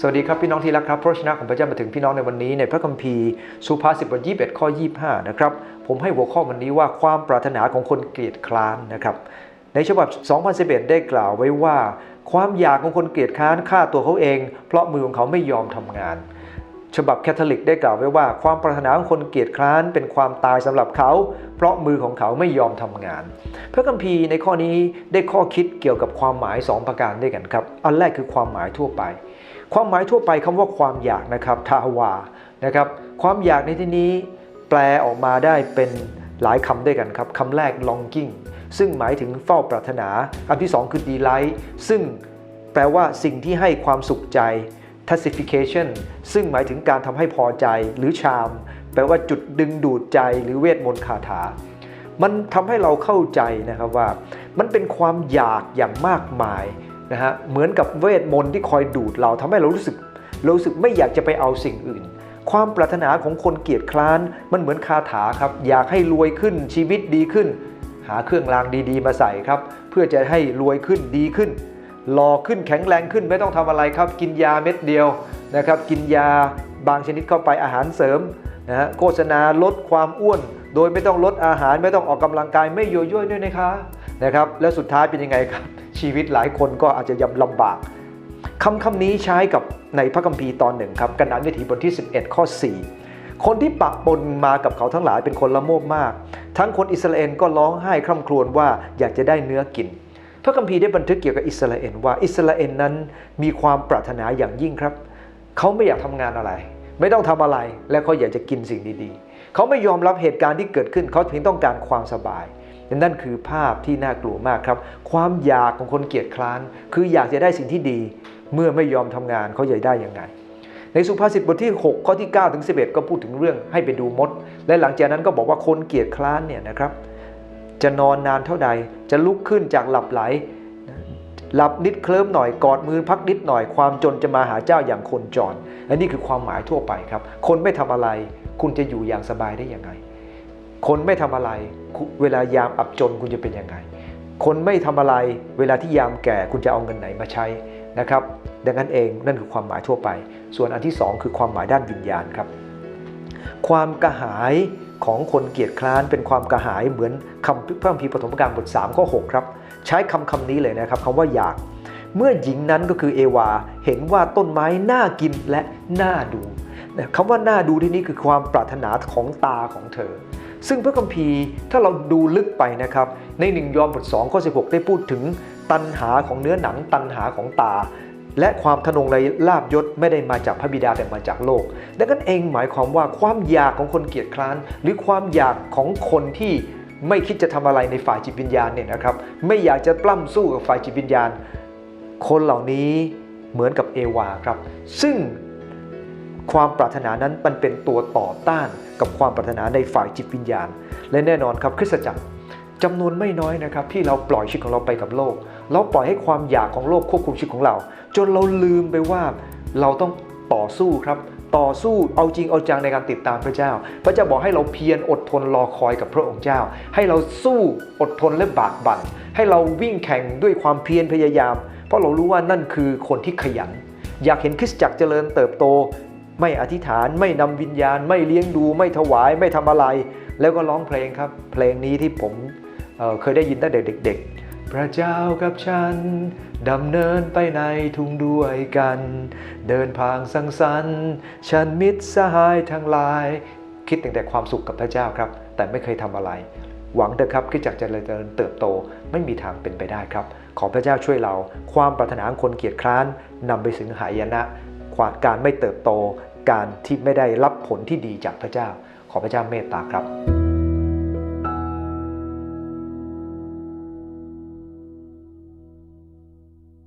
สวัสดีครับพี่น้องที่รักครับพระชนะของพระเจ้ามาถึงพี่น้องในวันนี้ในพระคัมภีร์สุภาษิตบทที่21ข้อ25นะครับผมให้หัวข้อวันนี้ว่าความปรารถนาของคนเกลียดคร้านนะครับในฉบับ 2011 ได้กล่าวไว้ว่า ความอยากของคนเกลียดคร้านฆ่าตัวเขาเอง เพราะมือของเขาไม่ยอมทำงาน ฉบับแคทอลิกได้กล่าวไว้ว่า ความปรารถนาของคนเกียจคร้านเป็นความตายสำหรับเขา เพราะมือของเขาไม่ยอมทำงาน พระคัมภีร์ในข้อนี้ได้ข้อคิดเกี่ยวกับความหมาย 2 ประการด้วยกันครับ อันแรกคือความหมายทั่วไป ความหมายทั่วไปคำว่าความอยากนะครับทาวานะครับ ความอยากในที่นี้แปลออกมาได้เป็นหลายคำด้วยกันครับคำแรก longing ซึ่งหมายถึงเฝ้าปรารถนาคำที่สองคือ delight ซึ่งแปลว่าสิ่งที่ให้ความสุขใจ pacification ซึ่งหมายถึงการทำให้พอใจหรือชาม แปลว่าจุดดึงดูดใจหรือเวทมนต์คาถา มันทำให้เราเข้าใจนะครับว่า มันเป็นความอยากอย่างมากมาย นะฮะเหมือนกับเวทมนต์ที่คอยดูดเราทำให้เรารู้สึกเรารู้สึกไม่อยากจะไปเอาสิ่งอื่น ความปรารถนาของคนเกียจคร้านมันเหมือนคาถาครับ อยากให้รวยขึ้นชีวิตดีขึ้น หาเครื่องรางดีๆ มาใส่ครับ เพื่อจะให้รวยขึ้นดีขึ้นหล่อขึ้นแข็งแรงขึ้นไม่ต้องทำอะไรครับ กินยาเม็ดเดียวนะครับกินยาบางชนิดเข้าไปอาหารเสริมนะฮะโฆษณาลดความอ้วน โดยไม่ต้องลดอาหารไม่ต้องออกกำลังกายไม่โยโย่ด้วยนะคะนะครับแล้วสุดท้ายเป็นยังไงครับ ชีวิตหลายคนก็อาจจะยำลำบากคำคำนี้ใช้กับในพระคัมภีร์ตอนหนึ่งครับกันดารวิถีบทที่ 11 ข้อ 4 คนที่ปะปนมากับเขาทั้งหลายเป็นคนละโมบมาก ทั้งคนอิสราเอลก็ร้องไห้คร่ำครวญว่าอยากจะได้เนื้อกิน พระคัมภีร์ได้บันทึกเกี่ยวกับอิสราเอลว่าอิสราเอลนั้นมีความปรารถนาอย่างยิ่งครับ เขาไม่อยากทำงานอะไร ไม่ต้องทำอะไรและเขาอยากจะกินสิ่งดีๆ เขาไม่ยอมรับเหตุการณ์ที่เกิดขึ้นเขาเพียงต้องการความสบาย นั่นคือภาพที่น่ากลัวมากครับ ความอยากของคนเกียจคร้าน คืออยากจะได้สิ่งที่ดี เมื่อไม่ยอมทำงานเขาจะได้อยังไง ในสุภาษิตบทที่ 6 ข้อที่9ถึง11 ก็พูดถึงเรื่องให้ไปดูมด และหลังจากนั้นก็บอกว่าคนเกียจคร้านเนี่ยนะครับ จะนอนนานเท่าใด จะลุกขึ้นจากหลับไหลหลับนิดเคลิ้มหน่อยกอดมือพักนิดหน่อยความจนจะมาหาเจ้าอย่างคนจรและนี่คือความหมายทั่วไปครับ คนไม่ทำอะไร คุณจะอยู่อย่างสบายได้ยังไง คนไม่ทำอะไร เวลายามอับจนคุณจะเป็นยังไง คนไม่ทำอะไร เวลาที่ยามแก่คุณจะเอาเงินไหนมาใช้นะครับ ดังนั้นเองนั่นคือความหมายทั่วไป ส่วนอันที่สองคือความหมายด้านวิญญาณครับ ความกระหายของคนเกียจคร้านเป็นความกระหายเหมือนคำพระคัมภีร์ปฐมกาลบท3ข้อ6ครับ ใช้คำคำนี้เลยนะครับคำว่าอยาก เมื่อหญิงนั้นก็คือเอวาเห็นว่าต้นไม้น่ากินและน่าดูคำว่าน่าดูที่นี้คือความปรารถนาของตาของเธอ ซึ่งพระคัมภีร์ถ้าเราดูลึกไปนะครับ ในหนึ่งยอห์นบท2ข้อ16 ได้พูดถึงตัณหาของเนื้อหนังตัณหาของตา และความทะนงไรลาบยศไม่ได้มาจากพระบิดาแต่มาจากโลก ดังนั้นเองหมายความว่าความอยากของคนเกียจคร้าน หรือความอยากของคนที่ไม่คิดจะทำอะไรในฝ่ายจิตวิญญาณเนี่ยนะครับ ไม่อยากจะปล้ำสู้กับฝ่ายจิตวิญญาณ คนเหล่านี้เหมือนกับเอวาครับ ซึ่ง ความปรารถนานั้นมันเป็นตัวต่อต้านกับความปรารถนาในฝ่ายจิตวิญญาณ และแน่นอนครับคริสตจักรจำนวนไม่น้อยนะครับที่เราปล่อยชีวิตของเราไปกับโลก เราปล่อยให้ความอยากของโลกควบคุมชีวิตของเรา จนเราลืมไปว่าเราต้องต่อสู้ครับต่อสู้เอาจริงเอาจังในการติดตามพระเจ้า พระเจ้าบอกให้เราเพียรอดทนรอคอยกับพระองค์เจ้า ให้เราสู้อดทนและบากบั่น ให้เราวิ่งแข่งด้วยความเพียรพยายาม เพราะเรารู้ว่านั่นคือคนที่ขยัน อยากเห็นคริสตจักรเจริญเติบโต ไม่อธิษฐาน ไม่นำวิญญาณ ไม่เลี้ยงดู ไม่ถวาย ไม่ทำอะไร แล้วก็ร้องเพลงครับ เพลงนี้ที่ผมเเคยได้ยินตั้งแต่เด็ก ๆ พระเจ้ากับฉันดำเนินไปในทุ่งด้วยกัน เดินพางสังสรรค์ฉันมิตรสหายทั้งหลาย คิดตั้งแต่ความสุขกับพระเจ้าครับ แต่ไม่เคยทำอะไร หวังเถอะครับคริสตจักรเจริญเติบโตไม่มีทางเป็นไปได้ครับ ขอพระเจ้าช่วยเรา ความปรารถนาของคนเกียจคร้านนำไปถึงหายนะ ความการไม่เติบโต การที่ไม่ได้รับผลที่ดีจากพระเจ้า ขอพระเจ้าเมตตาครับ